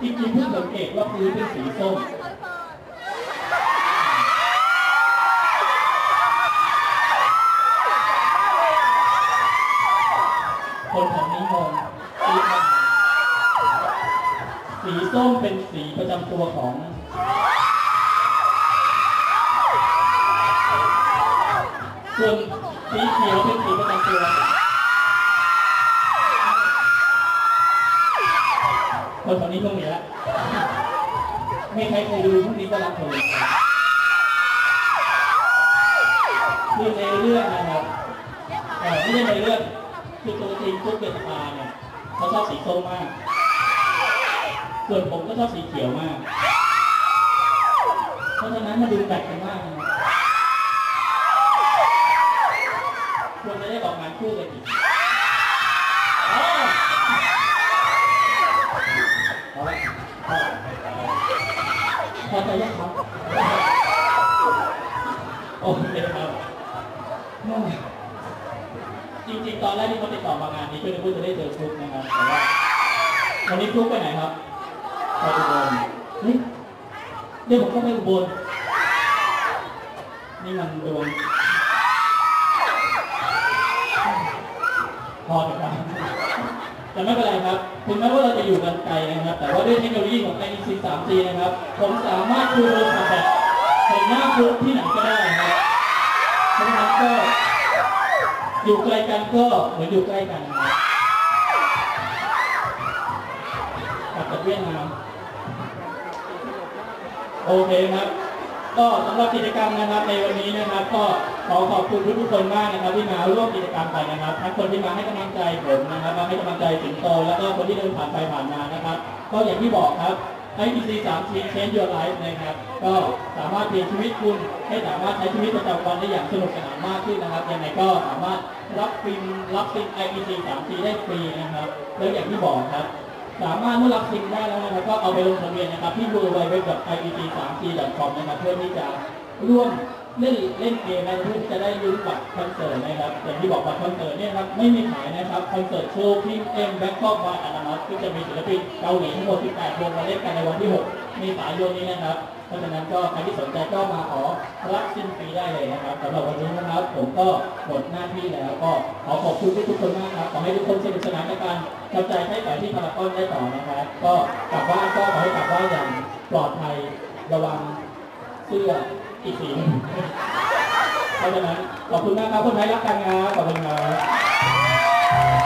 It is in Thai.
จริงๆเพิ่งสังเกตว่าพื้นเป็นสีส้มคนแถวนี้งงสีสีส้มเป็นสีประจำตัวของส่วนสีเขียวเป็นสีประจำตัว คนแถวนี้คงมีแล้วไม่ใครเคยดูพวกนี้ก็รักคนคือในเรื่องนะครับไม่ใช่ในเรื่องคือตัวจริงตุ๊กเกตาเนี่ยเขาชอบสีส้มมาก ส่วนผมก็ชอบสีเขียวมาก เพราะฉะนั้นมาดูแบกกันมากนะครับ โอเคครับจริงๆ ตอนแรกที่เขาติดต่อมางานนี้เพื่อนพูดจะได้เจอฟลุกนะครับแต่ว่าวันนี้ฟลุกไปไหนครับไปอุบลเฮ้ยเดี๋ยวผมก็ไปอุบลนี่มันดวงพอเถอะครับ แต่ไม่เป็นไรครับถึงแม้ว่าเราจะอยู่กันไกลนะครับ แต่ว่าด้วยเทคโนโลยีของ IEC 3G นะครับ ผมสามารถคุยโทรศัพท์แบบเห็นหน้าฟลุกที่ไหนก็ได้นะครับเพราะฉะนั้นก็อยู่ไกลกันก็เหมือนอยู่ใกล้กันนะครับกลับจากเวียดนามโอเคครับ ก็สำหรับกิจกรรมนะครับในวันนี้นะครับ ก็ขอขอบคุณทุกๆคนมากนะครับที่มาร่วมกิจกรรมไปนะครับทั้งคนที่มาให้กำลังใจผมนะครับมาให้กำลังใจสิงโตแล้วก็คนที่เดินผ่านไปผ่านมานะครับ ก็อย่างที่บอกครับ IPC 3 T Change Your Life นะครับก็สามารถเปลี่ยนชีวิตคุณให้สามารถใช้ชีวิตประจำวันได้อย่างสนุกสนานมากขึ้นนะครับยังไงก็สามารถรับฟินรับซิม IPC 3 T ได้ฟรีนะครับแล้วอย่างที่บอกครับสามารถเมื่อรับซิมได้แล้วนะครับก็เอาไปลงทะเบียนนะครับที่ www.ipc3t.com นะครับเพื่อที่จะร่วม เล่นเล่นเกมนะเพื่อที่จะได้ลุ้นบัตรคอนเสิร์ตนะครับอย่างที่บอกบัตรคอนเสิร์ตเนี่ยครับไม่มีขายนะครับคอนเสิร์ตโชว์พิงเอ็มแบ็คคอกบายอานามัสที่จะมีศิลปินเกาหลีทั้งหมด 18 วงมาเล่นกันในวันที่ 6 มีสายนนี้นะครับ เพราะฉะนั้นก็ใครที่สนใจก็มาขอรับซิมฟรีได้เลยนะครับสำหรับวันนี้นะครับผมก็หมดหน้าที่แล้วก็ขอขอบคุณทุกๆคนมากครับขอให้ทุกคนสนุกสนานในการกำจายให้ต่อที่พารากอนได้ต่อนะครับ ก็กลับบ้านก็ขอให้กลับบ้านอย่างปลอดภัยระวังเสื้อ อีกสีหนึ่งเพราะฉะนั้นขอบคุณมากครับคนไทยรักกันครับขอบคุณครับ